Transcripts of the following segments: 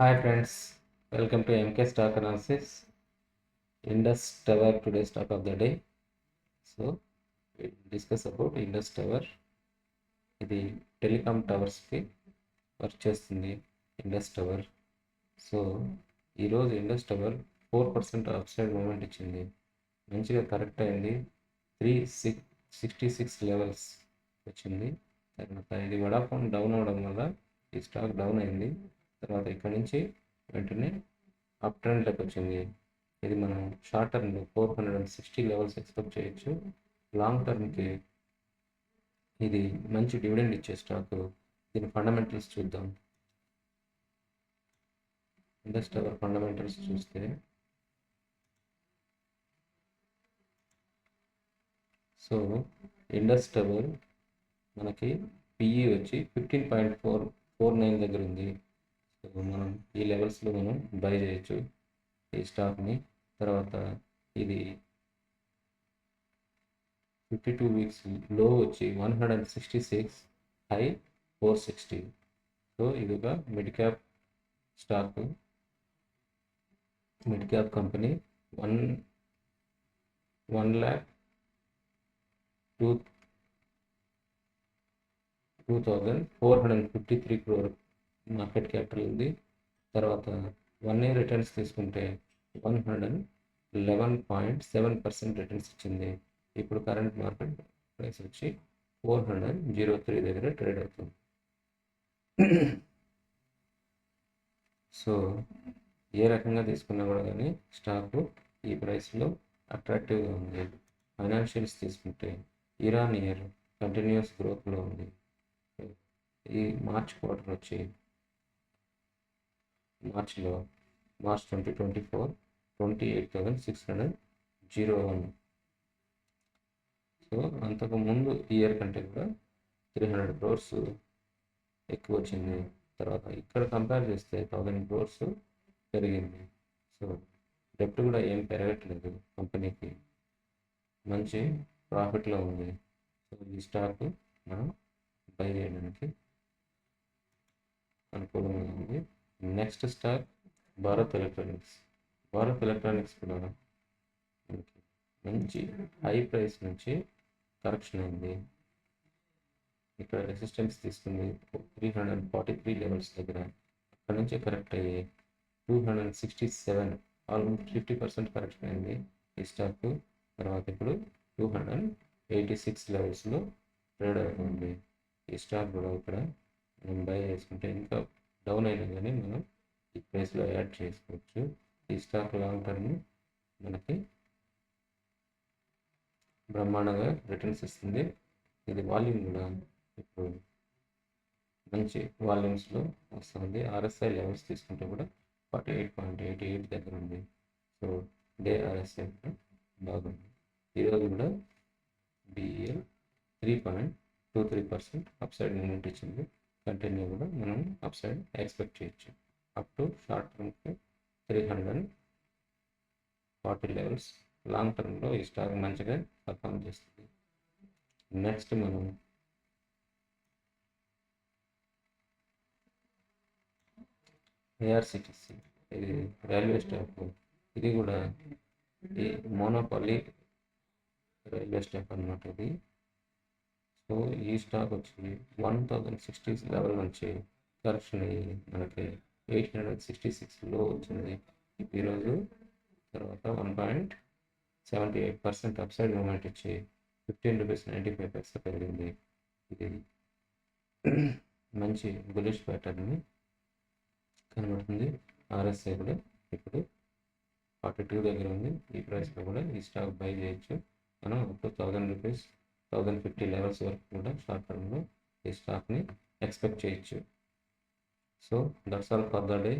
Hi friends welcome to MK stock analysis Indus Tower today stock of the day so discuss about Indus Tower ఇది telecom టవర్స్కి work చేస్తుంది Indus Tower so ఈరోజు Indus Tower four percent upside moment ఇచ్చింది. మంచిగా correct అయింది. Three six sixty six levels వచ్చింది. తర్వాత ఇది వడాఫోన్ డౌన్ అవడం వల్ల ఈ స్టాక్ డౌన్ అయింది. తర్వాత ఇక్కడ నుంచి వెంటనే అప్ ట్రెండ్లోకి వచ్చింది. ఇది మనం షార్ట్ టర్మ్లో four hundred and sixty levels expect చేయొచ్చు. లాంగ్ టర్మ్కి ఇది మంచి డివిడెండ్ ఇచ్చే స్టాక్ దీని ఫండమెంటల్స్ చూద్దాం. ఇండస్ట్ అవర్ ఫండమెంటల్స్ చూస్తే సో ఇండస్ టవర్ మనకి పిఈ వచ్చి fifteen point four four nine దగ్గర ఉంది. మనం ఈ లెవెల్స్లో మనం బై చేయొచ్చు ఈ స్టాక్ని. తర్వాత ఇది ఫిఫ్టీ టూ వీక్స్లో వచ్చి one hundred and sixty six high four sixty. So ఇది ఒక mid cap stock. Mid cap company one one lakh two two thousand four hundred and fifty three crore market capital ఉంది. తర్వాత one year returns తీసుకుంటే one hundred and eleven point seven percent returns ఇచ్చింది. ఇప్పుడు current market price వచ్చి four hundred zero three దగ్గర trade అవుతుంది. So ఏ రకంగా తీసుకున్నా కూడా కానీ స్టాక్ ఈ ప్రైస్లో అట్రాక్టివ్గా ఉంది. ఫైనాన్షియల్స్ తీసుకుంటే ఇరాన్ ఇయర్ కంటిన్యూస్ గ్రోత్లో ఉంది. ఈ మార్చ్ క్వార్టర్ వచ్చి మార్చ్లో March twenty twenty four twenty eight thousand six hundred zero one. So అంతకు ముందు ఇయర్ కంటే కూడా త్రీ హండ్రెడ్ క్రోర్స్ ఎక్కువ వచ్చింది. తర్వాత ఇక్కడ కంపేర్ చేస్తే థౌజండ్ క్రోర్స్ పెరిగింది. సో డెప్ట్ కూడా ఏం పెరగట్లేదు కంపెనీకి. మంచి ప్రాఫిట్లో ఉంది. సో ఈ స్టాక్ మనం బై చేయడానికి అనుకూలంగా ఉంది. Next stock Bharat Electronics Bharat Electronics కూడా మంచి హై ప్రైస్ నుంచి కరెక్షన్ అయింది. ఇక్కడ రెసిస్టెన్స్ తీసుకుంది. Three hundred forty three levels దగ్గర. అక్కడ నుంచి కరెక్ట్ అయ్యి two hundred sixty seven almost fifty percent correction అయింది. ఈ స్టాక్ తర్వాత ఇప్పుడు టూ హండ్రెడ్ ఎయిటీ సిక్స్ లెవెల్స్లో ట్రేడ్ అవుతుంది. ఈ స్టాక్ కూడా ఇక్కడ మనం బై చేసుకుంటే ఇంకా డౌన్ అయినా కానీ మనం ఈ ప్రైస్లో యాడ్ చేసుకోవచ్చు. ఈ స్టాక్ లాంగ్ టర్మ్ మనకి బ్రహ్మాండంగా రిటర్న్స్ ఇస్తుంది. ఇది వాల్యూమ్ కూడా ఇప్పుడు మంచి వాల్యూమ్స్లో వస్తుంది. ఆర్ఎస్ఐ లెవెల్స్ తీసుకుంటే కూడా forty eight point eighty eight దగ్గర ఉంది. సో డే ఆర్ఎస్ఐ కూడా బాగుంది. ఈరోజు కూడా BEL three point two three percent upside moment ఇచ్చింది. కంటిన్యూ కూడా మనం అప్ సైడ్ ఎక్స్పెక్ట్ చేయొచ్చు up to short టర్మ్కి three hundred forty levels long టర్మ్లో ఈ స్టాక్ మంచిగా పర్ఫామ్ చేస్తుంది. నెక్స్ట్ మనం ఏఆర్సిటిసి ఇది రైల్వే స్టాక్ ఇది కూడా ఈ మోనోపాలి రైల్వే స్టాక్ అనమాట ఇది. ఈ స్టాక్ వచ్చి వన్ థౌజండ్ సిక్స్టీ లెవెల్ నుంచి కరెక్షన్ అయ్యి మనకి ఎయిట్ హండ్రెడ్ సిక్స్టీ సిక్స్లో వచ్చింది. ఈరోజు తర్వాత one point seventy eight percent upside moment ఇచ్చి fifteen rupees ninety five paisa పెరిగింది. ఇది మంచి బులిష్ ప్యాటర్న్ కనబడుతుంది. ఆర్ఎస్ఐ కూడా ఇప్పుడు ఫార్టీ టూ దగ్గర ఉంది. ఈ ప్రైస్లో కూడా ఈ స్టాక్ బై చేయొచ్చు. మనం two thousand rupees thousand fifty levels వరకు కూడా షార్ట్ టర్మ్లో ఈ స్టాక్ని ఎక్స్పెక్ట్ చేయొచ్చు. So that's all for the day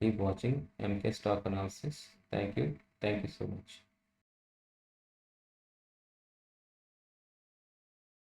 keep watching MK stock analysis thank you thank you so much